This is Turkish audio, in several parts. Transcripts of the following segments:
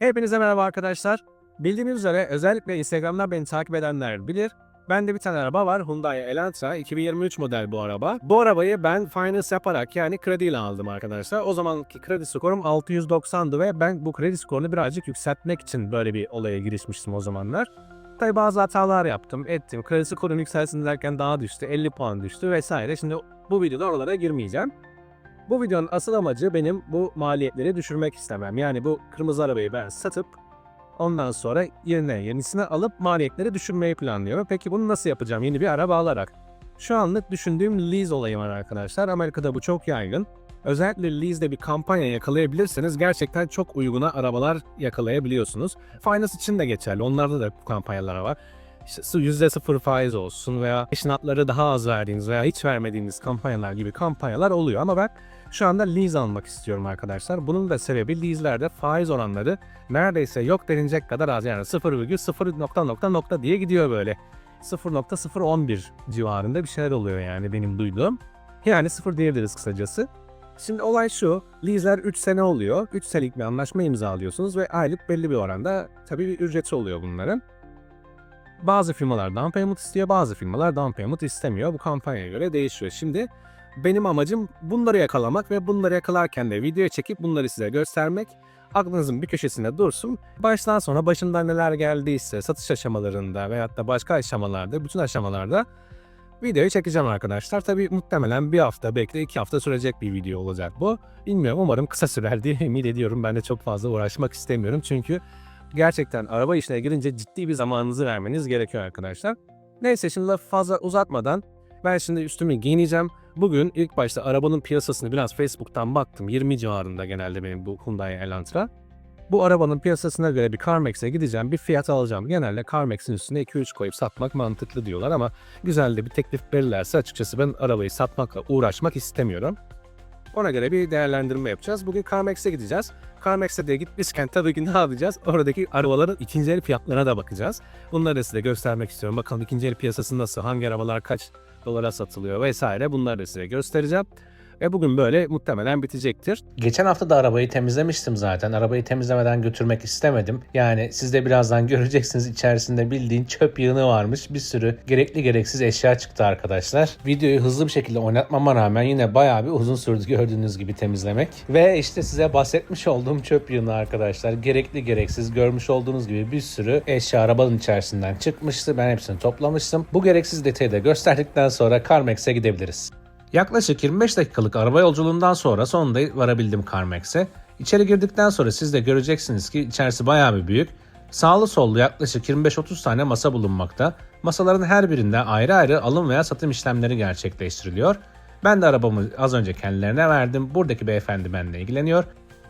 Hepinize merhaba arkadaşlar. Bildiğiniz üzere özellikle Instagram'dan beni takip edenler bilir. Bende bir tane araba var. Hyundai Elantra. 2023 model bu araba. Bu arabayı ben finance yaparak yani krediyle aldım arkadaşlar. O zamanki kredi skorum 690'dı ve ben bu kredi skorunu birazcık yükseltmek için böyle bir olaya girişmiştim o zamanlar. Tabi bazı hatalar yaptım, ettim. Kredi skorum yükselsin derken daha düştü, 50 puan düştü vesaire. Şimdi bu videoda oralara girmeyeceğim. Bu videonun asıl amacı benim bu maliyetleri düşürmek istemem. Yani bu kırmızı arabayı ben satıp ondan sonra yerine yenisini alıp maliyetleri düşürmeyi planlıyorum. Peki bunu nasıl yapacağım yeni bir araba alarak? Şu anlık düşündüğüm lease olayı var arkadaşlar. Amerika'da bu çok yaygın. Özellikle lease'de bir kampanya yakalayabilirseniz gerçekten çok uyguna arabalar yakalayabiliyorsunuz. Finance için de geçerli. Onlarda da kampanyalar var. İşte %0 faiz olsun veya peşinatları daha az verdiğiniz veya hiç vermediğiniz kampanyalar gibi kampanyalar oluyor. Ama ben şu anda lease almak istiyorum arkadaşlar. Bunun da sebebi lease'lerde faiz oranları neredeyse yok denilecek kadar az. Yani 0,0 nokta nokta nokta diye gidiyor böyle. 0.011 civarında bir şeyler oluyor yani benim duyduğum. Yani sıfır diyebiliriz kısacası. Şimdi olay şu, lease'ler 3 sene oluyor. 3 senelik bir anlaşma imzalıyorsunuz ve aylık belli bir oranda tabii bir ücreti oluyor bunların. Bazı firmalar down payment istiyor, bazı firmalar down payment istemiyor. Bu kampanyaya göre değişiyor. Şimdi benim amacım bunları yakalamak ve bunları yakalarken de videoya çekip bunları size göstermek. Aklınızın bir köşesinde dursun. Baştan sona başından neler geldiyse satış aşamalarında veyahut da başka aşamalarda, bütün aşamalarda videoyu çekeceğim arkadaşlar. Tabii muhtemelen bir hafta belki de iki hafta sürecek bir video olacak bu. Bilmiyorum umarım kısa sürer diye ümit ediyorum. Ben de çok fazla uğraşmak istemiyorum çünkü gerçekten araba işine girince ciddi bir zamanınızı vermeniz gerekiyor arkadaşlar. Neyse şimdi lafı fazla uzatmadan ben şimdi üstümü giyineceğim. Bugün ilk başta arabanın piyasasını biraz Facebook'tan baktım. 20 civarında genelde benim bu Hyundai Elantra. Bu arabanın piyasasına göre bir CarMax'e gideceğim. Bir fiyat alacağım. Genelde CarMax'in üstüne 2-3 koyup satmak mantıklı diyorlar ama güzel de bir teklif verirlerse açıkçası ben arabayı satmakla uğraşmak istemiyorum. Ona göre bir değerlendirme yapacağız. Bugün CarMax'e gideceğiz. CarMax'e de gitmişken tabii ki ne yapacağız? Oradaki arabaların ikinci el fiyatlarına da bakacağız. Bunları da size göstermek istiyorum. Bakalım ikinci el piyasası nasıl? Hangi arabalar kaç dolara satılıyor vesaire. Bunları da size göstereceğim. Ve bugün böyle muhtemelen bitecektir. Geçen hafta da arabayı temizlemiştim zaten. Arabayı temizlemeden götürmek istemedim. Yani siz de birazdan göreceksiniz içerisinde bildiğin çöp yığını varmış. Bir sürü gerekli gereksiz eşya çıktı arkadaşlar. Videoyu hızlı bir şekilde oynatmama rağmen yine bayağı bir uzun sürdü gördüğünüz gibi temizlemek. Ve işte size bahsetmiş olduğum çöp yığını arkadaşlar. Gerekli gereksiz görmüş olduğunuz gibi bir sürü eşya arabanın içerisinden çıkmıştı. Ben hepsini toplamıştım. Bu gereksiz detayı da gösterdikten sonra CarMax'e gidebiliriz. Yaklaşık 25 dakikalık araba yolculuğundan sonra sonunda varabildim CarMax'e. İçeri girdikten sonra siz de göreceksiniz ki içerisi bayağı bir büyük. Sağlı sollu yaklaşık 25-30 tane masa bulunmakta. Masaların her birinde ayrı ayrı alım veya satım işlemleri gerçekleştiriliyor. Ben de arabamı az önce kendilerine verdim. Buradaki beyefendi benimle ilgileniyor.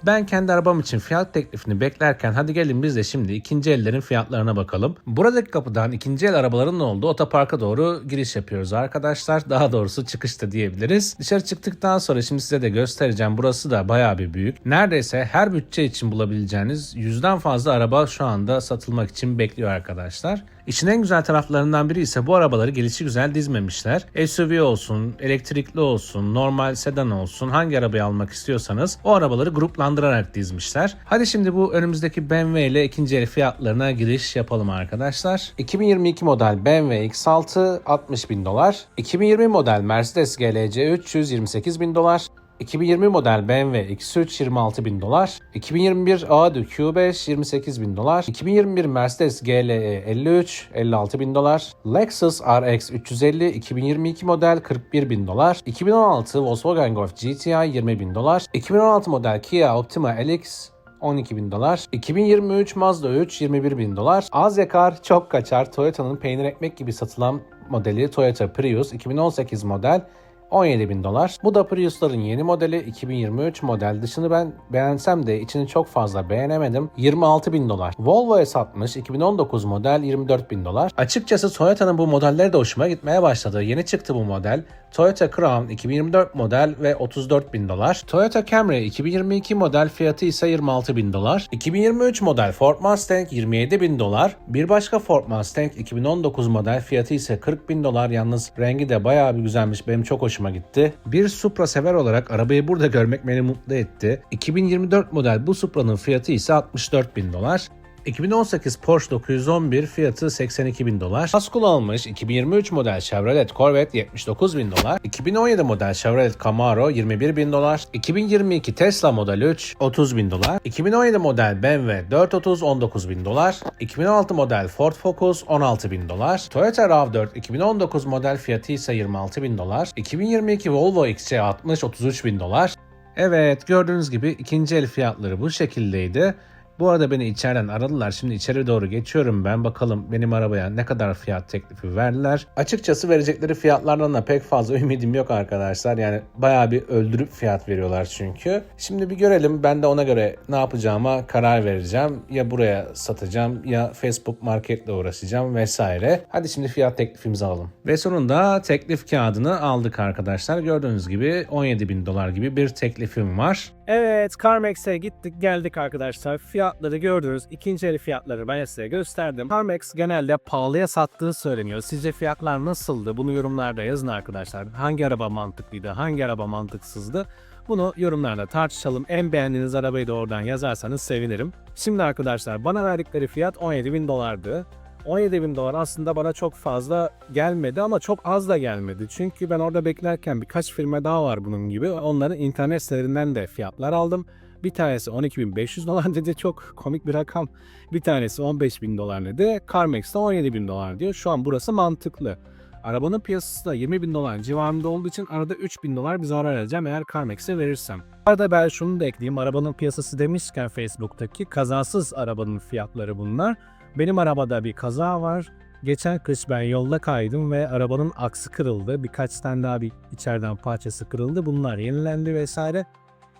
Ben kendi arabam için fiyat teklifini beklerken hadi gelin biz de şimdi ikinci ellerin fiyatlarına bakalım. Buradaki kapıdan ikinci el arabaların olduğu otoparka doğru giriş yapıyoruz arkadaşlar. Daha doğrusu çıkışta diyebiliriz. Dışarı çıktıktan sonra şimdi size de göstereceğim. Burası da bayağı bir büyük. Neredeyse her bütçe için bulabileceğiniz yüzden fazla araba şu anda satılmak için bekliyor arkadaşlar. İşin en güzel taraflarından biri ise bu arabaları gelişi güzel dizmemişler. SUV olsun, elektrikli olsun, normal sedan olsun hangi arabayı almak istiyorsanız o arabaları gruplandırarak dizmişler. Hadi şimdi bu önümüzdeki BMW ile ikinci el fiyatlarına giriş yapalım arkadaşlar. 2022 model BMW X6 60 bin dolar. 2020 model Mercedes GLC 300 28 bin dolar. 2020 model BMW X3 26 bin dolar. 2021 Audi Q5 28 bin dolar. 2021 Mercedes GLE 53 56 bin dolar. Lexus RX 350 2022 model 41 bin dolar. 2016 Volkswagen Golf GTI 20 bin dolar. 2016 model Kia Optima LX 12 bin dolar. 2023 Mazda 3 21 bin dolar. Az yakar çok kaçar Toyota'nın peynir ekmek gibi satılan modeli Toyota Prius 2018 model 17 bin dolar. Bu da Prius'ların yeni modeli 2023 model. Dışını ben beğensem de içini çok fazla beğenemedim. 26 bin dolar. Volvo S60 2019 model 24 bin dolar. Açıkçası Toyota'nın bu modelleri de hoşuma gitmeye başladı. Yeni çıktı bu model. Toyota Crown 2024 model ve 34 bin dolar. Toyota Camry 2022 model fiyatı ise 26 bin dolar. 2023 model Ford Mustang 27 bin dolar. Bir başka Ford Mustang 2019 model fiyatı ise 40 bin dolar. Yalnız rengi de bayağı bir güzelmiş. Benim çok hoşuma gitti. Bir Supra sever olarak arabayı burada görmek beni mutlu etti. 2024 model bu Supra'nın fiyatı ise 64 bin dolar. 2018 Porsche 911 fiyatı 82 bin dolar. Az kullanılmış 2023 model Chevrolet Corvette 79 bin dolar. 2017 model Chevrolet Camaro 21 bin dolar. 2022 Tesla Model 3 30 bin dolar. 2017 model BMW 430 19 bin dolar. 2016 model Ford Focus 16 bin dolar. Toyota RAV4 2019 model fiyatı ise 26 bin dolar. 2022 Volvo XC60 33 bin dolar. Evet gördüğünüz gibi ikinci el fiyatları bu şekildeydi. Bu arada beni içeriden aradılar. Şimdi içeri doğru geçiyorum ben. Bakalım benim arabaya ne kadar fiyat teklifi verdiler. Açıkçası verecekleri fiyatlardan da pek fazla ümidim yok arkadaşlar. Yani bayağı bir öldürüp fiyat veriyorlar çünkü. Şimdi bir görelim. Ben de ona göre ne yapacağıma karar vereceğim. Ya buraya satacağım ya Facebook Market'le uğraşacağım vesaire. Hadi şimdi fiyat teklifimizi alalım. Ve sonunda teklif kağıdını aldık arkadaşlar. Gördüğünüz gibi 17 bin dolar gibi bir teklifim var. Evet, CarMax'e gittik geldik arkadaşlar. Fiyatları gördünüz. İkinci el fiyatları ben size gösterdim. CarMax genelde pahalıya sattığı söyleniyor. Sizce fiyatlar nasıldı? Bunu yorumlarda yazın arkadaşlar. Hangi araba mantıklıydı? Hangi araba mantıksızdı? Bunu yorumlarda tartışalım. En beğendiğiniz arabayı da oradan yazarsanız sevinirim. Şimdi arkadaşlar bana verdikleri fiyat 17 bin dolardı. 17 bin dolar aslında bana çok fazla gelmedi ama çok az da gelmedi. Çünkü ben orada beklerken birkaç firma daha var bunun gibi. Onların internet sitelerinden de fiyatlar aldım. Bir tanesi 12.500 dolar dedi çok komik bir rakam. Bir tanesi 15.000 dolar dedi. CarMax'ta 17.000 dolar diyor. Şu an burası mantıklı. Arabanın piyasası da 20 bin dolar civarında olduğu için arada 3 bin dolar bir zarar edeceğim eğer CarMax'e verirsem. Arada ben şunu da ekleyeyim. Arabanın piyasası demişken Facebook'taki kazasız arabanın fiyatları bunlar. Benim arabada bir kaza var. Geçen kış ben yolda kaydım ve arabanın aksı kırıldı. Birkaç tane daha bir içeriden parçası kırıldı. Bunlar yenilendi vesaire.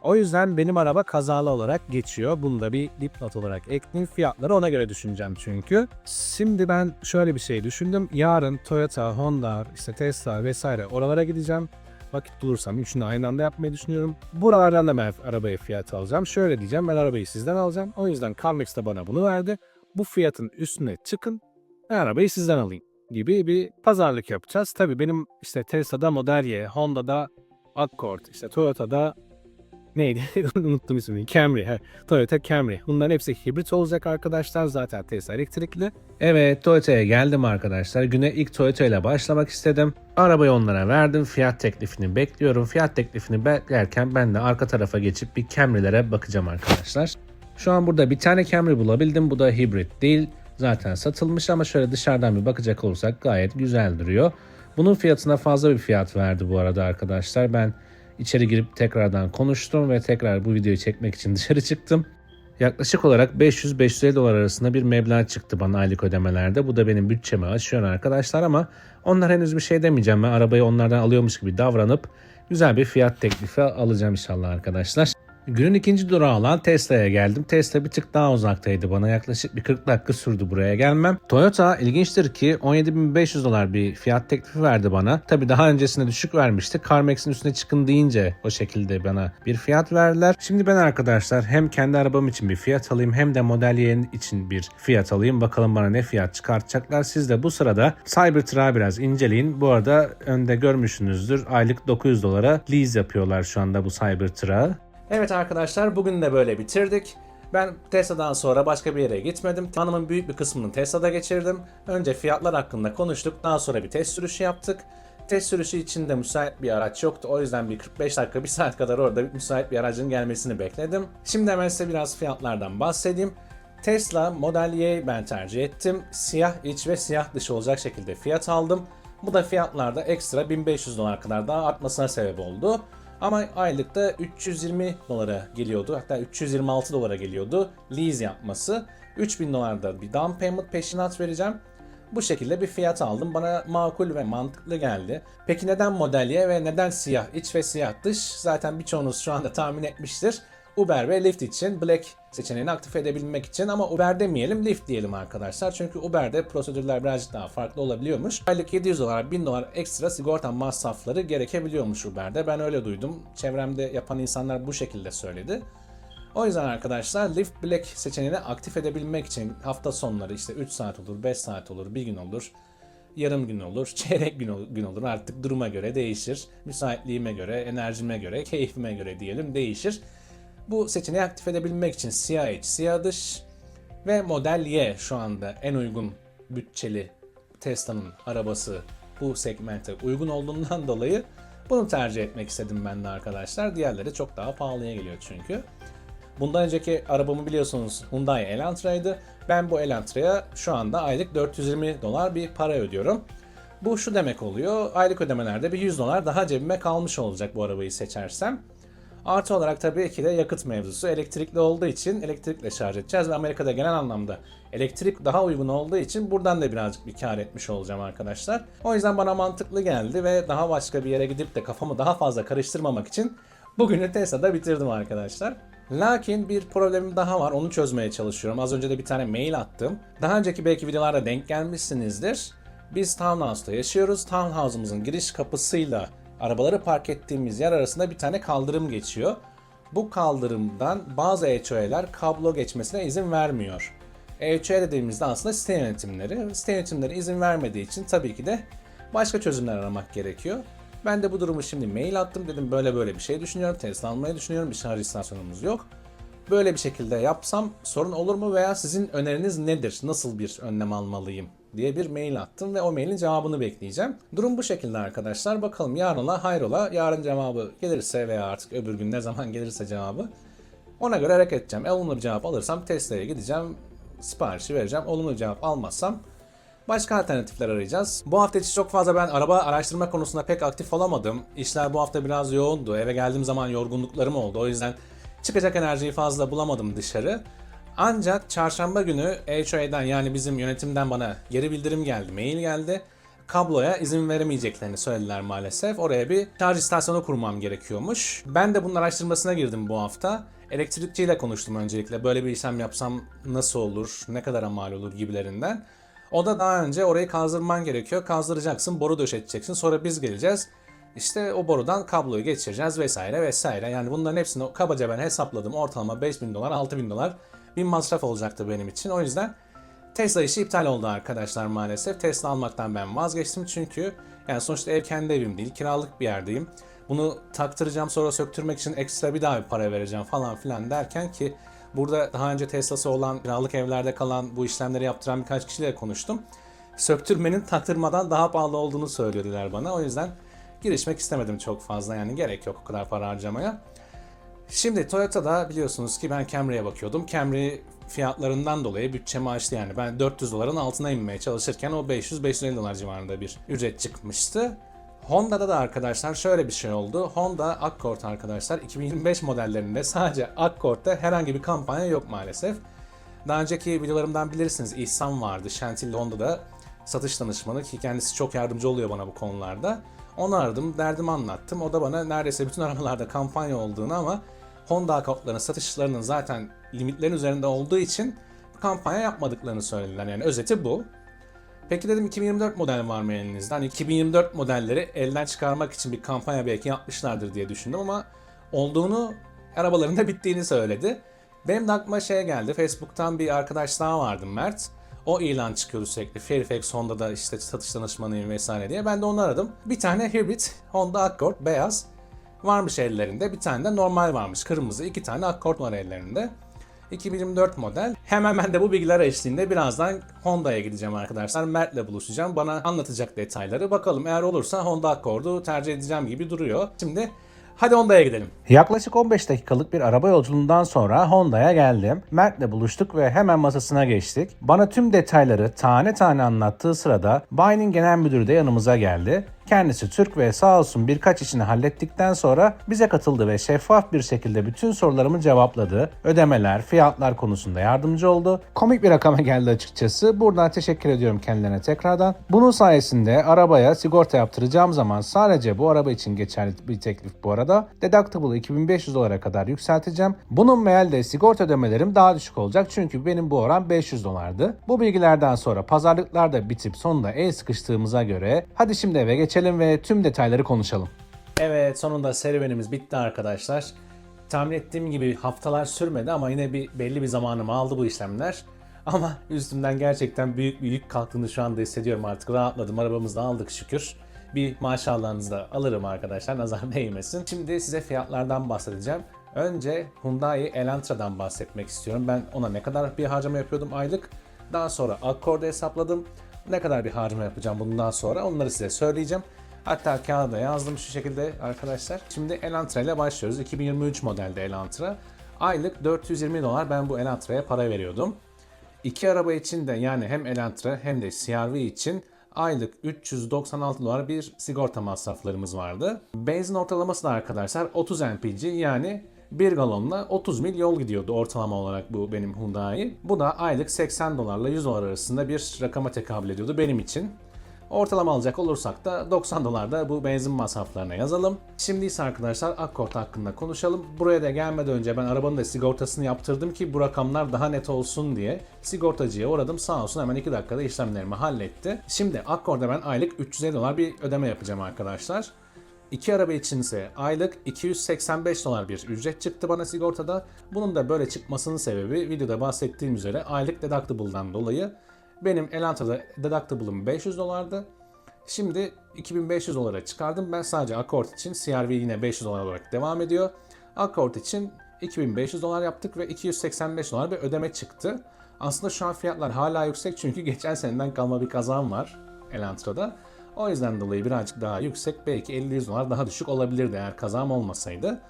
O yüzden benim araba kazalı olarak geçiyor. Bunu da bir dipnot olarak ekleyeyim. Fiyatları ona göre düşüneceğim çünkü. Şimdi ben şöyle bir şey düşündüm. Yarın Toyota, Honda, işte Tesla vesaire oralara gideceğim. Vakit bulursam üçünü aynı anda yapmayı düşünüyorum. Buralardan da ben arabaya fiyat alacağım. Şöyle diyeceğim ben arabayı sizden alacağım. O yüzden CarMax da bana bunu verdi. Bu fiyatın üstüne çıkın. Ben arabayı sizden alayım gibi bir pazarlık yapacağız. Tabii benim işte Tesla'da Model Y, Honda'da Accord, işte Toyota'da neydi? Unuttum ismini. Camry. He. Toyota Camry. Bunların hepsi hibrit olacak arkadaşlar. Zaten Tesla elektrikli. Evet Toyota'ya geldim arkadaşlar. Güne ilk Toyota ile başlamak istedim. Arabayı onlara verdim. Fiyat teklifini bekliyorum. Fiyat teklifini beklerken ben de arka tarafa geçip bir Camry'lere bakacağım arkadaşlar. Şu an burada bir tane Camry bulabildim. Bu da hibrit değil. Zaten satılmış ama şöyle dışarıdan bir bakacak olursak gayet güzel duruyor. Bunun fiyatına fazla bir fiyat verdi bu arada arkadaşlar. Ben içeri girip tekrardan konuştum ve tekrar bu videoyu çekmek için dışarı çıktım. Yaklaşık olarak 500-550 dolar arasında bir meblağ çıktı bana aylık ödemelerde. Bu da benim bütçemi aşıyor arkadaşlar ama onlar henüz bir şey demeyeceğim. Ben arabayı onlardan alıyormuş gibi davranıp güzel bir fiyat teklifi alacağım inşallah arkadaşlar. Günün ikinci durağı olan Tesla'ya geldim. Tesla bir tık daha uzaktaydı bana. Yaklaşık bir 40 dakika sürdü buraya gelmem. Toyota ilginçtir ki 17.500 dolar bir fiyat teklifi verdi bana. Tabi daha öncesinde düşük vermişti. CarMax'in üstüne çıkın deyince o şekilde bana bir fiyat verdiler. Şimdi ben arkadaşlar hem kendi arabam için bir fiyat alayım hem de Model Y için bir fiyat alayım. Bakalım bana ne fiyat çıkartacaklar. Siz de bu sırada Cybertruck'ı biraz inceleyin. Bu arada önde görmüşsünüzdür. Aylık 900 dolara lease yapıyorlar şu anda bu Cybertruck'ı. Evet arkadaşlar bugün de böyle bitirdik. Ben Tesla'dan sonra başka bir yere gitmedim. Hanımın büyük bir kısmını Tesla'da geçirdim. Önce fiyatlar hakkında konuştuk. Daha sonra bir test sürüşü yaptık. Test sürüşü için de müsait bir araç yoktu. O yüzden bir 45 dakika, bir saat kadar orada müsait bir aracın gelmesini bekledim. Şimdi hemen size biraz fiyatlardan bahsedeyim. Tesla Model Y ben tercih ettim. Siyah iç ve siyah dış olacak şekilde fiyat aldım. Bu da fiyatlarda ekstra 1500 dolar kadar daha artmasına sebep oldu. Ama aylıkta 320 dolara geliyordu. Hatta 326 dolara geliyordu lease yapması. 3000 dolarda bir down payment peşinat vereceğim. Bu şekilde bir fiyat aldım. Bana makul ve mantıklı geldi. Peki neden Model Y ve neden siyah iç ve siyah dış? Zaten birçoğunuz şu anda tahmin etmiştir. Uber ve Lyft için Black seçeneğini aktif edebilmek için ama Uber demeyelim Lyft diyelim arkadaşlar. Çünkü Uber'de prosedürler birazcık daha farklı olabiliyormuş. Aylık 700 dolar 1000 dolar ekstra sigorta masrafları gerekebiliyormuş Uber'de. Ben öyle duydum. Çevremde yapan insanlar bu şekilde söyledi. O yüzden arkadaşlar Lyft Black seçeneğini aktif edebilmek için hafta sonları işte 3 saat olur, 5 saat olur, bir gün olur, yarım gün olur, çeyrek gün, ol- gün olur artık duruma göre değişir. Müsaitliğime göre, enerjime göre, keyfime göre diyelim değişir. Bu seçeneği aktif edebilmek için siyah iç, siyah dış ve model Y şu anda en uygun bütçeli Tesla'nın arabası bu segmente uygun olduğundan dolayı bunu tercih etmek istedim ben de arkadaşlar. Diğerleri çok daha pahalıya geliyor çünkü. Bundan önceki arabamı biliyorsunuz Hyundai Elantra'ydı. Ben bu Elantra'ya şu anda aylık 420 dolar bir para ödüyorum. Bu şu demek oluyor. Aylık ödemelerde bir 100 dolar daha cebime kalmış olacak bu arabayı seçersem. Artı olarak tabii ki de yakıt mevzusu elektrikli olduğu için elektrikle şarj edeceğiz ve Amerika'da genel anlamda elektrik daha uygun olduğu için buradan da birazcık bir kar etmiş olacağım arkadaşlar. O yüzden bana mantıklı geldi ve daha başka bir yere gidip de kafamı daha fazla karıştırmamak için bugünü Tesla'da bitirdim arkadaşlar. Lakin bir problemim daha var. Onu çözmeye çalışıyorum. Az önce de bir tane mail attım. Daha önceki belki videolarda denk gelmişsinizdir. Biz townhouse'da yaşıyoruz. Townhouse'umuzun giriş kapısıyla arabaları park ettiğimiz yer arasında bir tane kaldırım geçiyor. Bu kaldırımdan bazı HOA'ler kablo geçmesine izin vermiyor. HOA dediğimizde aslında site yönetimleri. Site yönetimleri izin vermediği için tabii ki de başka çözümler aramak gerekiyor. Ben de bu durumu şimdi mail attım dedim böyle böyle bir şey düşünüyorum. Tesla almayı düşünüyorum. Bir şarj istasyonumuz yok. Böyle bir şekilde yapsam sorun olur mu veya sizin öneriniz nedir? Nasıl bir önlem almalıyım? Diye bir mail attım ve o mailin cevabını bekleyeceğim. Durum bu şekilde arkadaşlar. Bakalım yarın ola hayrola. Yarın cevabı gelirse veya artık öbür gün ne zaman gelirse cevabı ona göre hareket edeceğim. E, olumlu bir cevap alırsam Tesla'ya gideceğim. Siparişi vereceğim. Olumlu cevap almazsam Başka alternatifler arayacağız. Bu hafta içi çok fazla ben araba araştırma konusunda pek aktif olamadım. İşler bu hafta biraz yoğundu. Eve geldiğim zaman yorgunluklarım oldu. O yüzden çıkacak enerjiyi fazla bulamadım dışarı. Ancak çarşamba günü HOA'dan yani bizim yönetimden bana geri bildirim geldi, mail geldi. Kabloya izin veremeyeceklerini söylediler maalesef. Oraya bir şarj istasyonu kurmam gerekiyormuş. Ben de bunun araştırmasına girdim bu hafta. Elektrikçiyle konuştum öncelikle. Böyle bir işlem yapsam nasıl olur, ne kadar mal olur gibilerinden. O da daha önce orayı kazdırman gerekiyor. Kazdıracaksın, boru döşeteceksin. Sonra biz geleceğiz. İşte o borudan kabloyu geçireceğiz vesaire vesaire. Yani bunların hepsini kabaca ben hesapladım. Ortalama 5000 dolar, 6000 dolar bir masraf olacaktı benim için. O yüzden Tesla işi iptal oldu arkadaşlar maalesef. Tesla almaktan ben vazgeçtim çünkü yani sonuçta ev kendi evim değil, kiralık bir yerdeyim. Bunu taktıracağım sonra söktürmek için ekstra bir daha bir para vereceğim falan filan derken ki burada daha önce Tesla'sı olan kiralık evlerde kalan bu işlemleri yaptıran birkaç kişiyle konuştum. Söktürmenin taktırmadan daha pahalı olduğunu söylüyorlar bana. O yüzden girişmek istemedim çok fazla yani gerek yok o kadar para harcamaya. Şimdi Toyota'da biliyorsunuz ki ben Camry'e bakıyordum. Camry fiyatlarından dolayı bütçemi aştı yani. Ben 400 doların altına inmeye çalışırken o 500-550 dolar civarında bir ücret çıkmıştı. Honda'da da arkadaşlar şöyle bir şey oldu. Honda Accord arkadaşlar 2025 modellerinde sadece Accord'da herhangi bir kampanya yok maalesef. Daha önceki videolarımdan bilirsiniz İhsan vardı. Şentilli Honda'da satış danışmanı ki kendisi çok yardımcı oluyor bana bu konularda. Onu aradım, derdimi anlattım. O da bana neredeyse bütün arabalarda kampanya olduğunu ama Honda Accord'ların satışlarının zaten limitlerin üzerinde olduğu için kampanya yapmadıklarını söylediler. Yani özeti bu. Peki dedim 2024 model var mı elinizde? Hani 2024 modelleri elden çıkarmak için bir kampanya belki yapmışlardır diye düşündüm ama olduğunu arabaların da bittiğini söyledi. Benim de aklıma şey geldi. Facebook'tan bir arkadaş daha vardı Mert. O ilan çıkıyordu sürekli. Fairfax Honda'da işte satış danışmanıyım vesaire diye. Ben de onu aradım. Bir tane hibrid Honda Accord beyaz varmış ellerinde. Bir tane de normal varmış kırmızı. iki tane Accord var ellerinde. 2024 model. Hemen ben de bu bilgiler eşliğinde birazdan Honda'ya gideceğim arkadaşlar. Mert'le buluşacağım. Bana anlatacak detayları. Bakalım eğer olursa Honda Accord'u tercih edeceğim gibi duruyor. Şimdi hadi Honda'ya gidelim. Yaklaşık 15 dakikalık bir araba yolculuğundan sonra Honda'ya geldim. Mert'le buluştuk ve hemen masasına geçtik. Bana tüm detayları tane tane anlattığı sırada Bayi'nin genel müdürü de yanımıza geldi. Kendisi Türk ve sağ olsun birkaç işini hallettikten sonra bize katıldı ve şeffaf bir şekilde bütün sorularımı cevapladı. Ödemeler, fiyatlar konusunda yardımcı oldu. Komik bir rakama geldi açıkçası. Buradan teşekkür ediyorum kendilerine tekrardan. Bunun sayesinde arabaya sigorta yaptıracağım zaman sadece bu araba için geçerli bir teklif bu arada. Deductible 2500 dolara kadar yükselteceğim. Bunun mealde sigorta ödemelerim daha düşük olacak çünkü benim bu oran 500 dolardı. Bu bilgilerden sonra pazarlıklar da bitip sonunda el sıkıştığımıza göre hadi şimdi eve geçelim ve tüm detayları konuşalım. Evet sonunda serüvenimiz bitti arkadaşlar. Tahmin ettiğim gibi haftalar sürmedi ama yine bir belli bir zamanımı aldı bu işlemler. Ama üstümden gerçekten büyük bir yük kalktığını şu anda hissediyorum artık. Rahatladım. Arabamızı da aldık şükür. Bir maşallahınızı da alırım arkadaşlar. Nazar değmesin. Şimdi size fiyatlardan bahsedeceğim. Önce Hyundai Elantra'dan bahsetmek istiyorum. Ben ona ne kadar bir harcama yapıyordum aylık. Daha sonra Accord'u hesapladım. Ne kadar bir harcama yapacağım bundan sonra onları size söyleyeceğim. Hatta kağıda yazdım şu şekilde arkadaşlar. Şimdi Elantra ile başlıyoruz. 2023 modelde Elantra. Aylık 420 dolar ben bu Elantra'ya para veriyordum. İki araba için de yani hem Elantra hem de CRV için aylık 396 dolar bir sigorta masraflarımız vardı. Benzin ortalaması da arkadaşlar 30 mpg yani 1 galonla 30 mil yol gidiyordu ortalama olarak bu benim Hyundai. Bu da aylık 80 dolarla 100 dolar arasında bir rakama tekabül ediyordu benim için. Ortalama alacak olursak da 90 dolar da bu benzin masraflarına yazalım. Şimdi ise arkadaşlar Accord hakkında konuşalım. Buraya da gelmeden önce ben arabanın da sigortasını yaptırdım ki bu rakamlar daha net olsun diye. Sigortacıya uğradım sağ olsun hemen 2 dakikada işlemlerimi halletti. Şimdi Accord'a ben aylık 350 dolar bir ödeme yapacağım arkadaşlar. İki araba içinse aylık 285 dolar bir ücret çıktı bana sigortada. Bunun da böyle çıkmasının sebebi videoda bahsettiğim üzere aylık deductible'dan dolayı. Benim Elantra'da deductible'ım 500 dolardı. Şimdi 2500 dolara çıkardım. Ben sadece Accord için CRV yine 500 dolar olarak devam ediyor. Accord için 2500 dolar yaptık ve 285 dolar bir ödeme çıktı. Aslında şu an fiyatlar hala yüksek çünkü geçen seneden kalma bir kazan var Elantra'da. O yüzden dolayı birazcık daha yüksek. Belki 50-100 dolar daha düşük olabilirdi eğer kazam olmasaydı.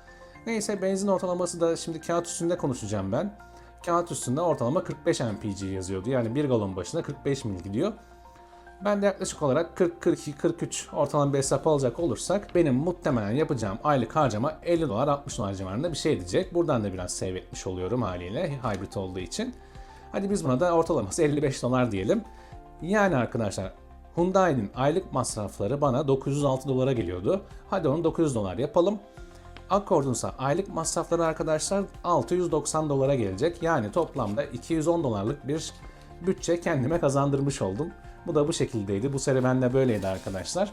Neyse benzin ortalaması da şimdi kağıt üstünde konuşacağım ben. Kağıt üstünde ortalama 45 mpg yazıyordu. Yani 1 galon başına 45 mil gidiyor. Ben de yaklaşık olarak 40, 42, 43 ortalama bir hesap alacak olursak benim muhtemelen yapacağım aylık harcama 50 dolar 60 dolar civarında bir şey edecek. Buradan da biraz save etmiş oluyorum haliyle hybrid olduğu için. Hadi biz buna da ortalaması 55 dolar diyelim. Yani arkadaşlar Hyundai'nin aylık masrafları bana 906 dolara geliyordu. Hadi onu 900 dolar yapalım. Accord'un ise aylık masrafları arkadaşlar 690 dolara gelecek. Yani toplamda 210 dolarlık bir bütçe kendime kazandırmış oldum. Bu da bu şekildeydi. Bu serüven de böyleydi arkadaşlar.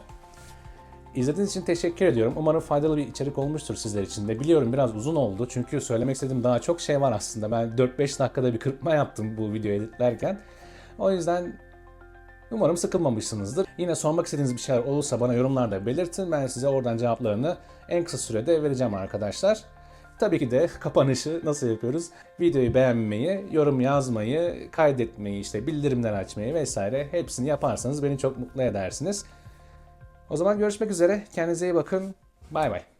İzlediğiniz için teşekkür ediyorum. Umarım faydalı bir içerik olmuştur sizler için de. Biliyorum biraz uzun oldu çünkü söylemek istediğim daha çok şey var aslında. Ben 4-5 dakikada bir kırpma yaptım bu videoyu editlerken. O yüzden umarım sıkılmamışsınızdır. Yine sormak istediğiniz bir şeyler olursa bana yorumlarda belirtin. Ben size oradan cevaplarını en kısa sürede vereceğim arkadaşlar. Tabii ki de kapanışı nasıl yapıyoruz? Videoyu beğenmeyi, yorum yazmayı, kaydetmeyi, işte bildirimler açmayı vesaire hepsini yaparsanız beni çok mutlu edersiniz. O zaman görüşmek üzere. Kendinize iyi bakın. Bay bay.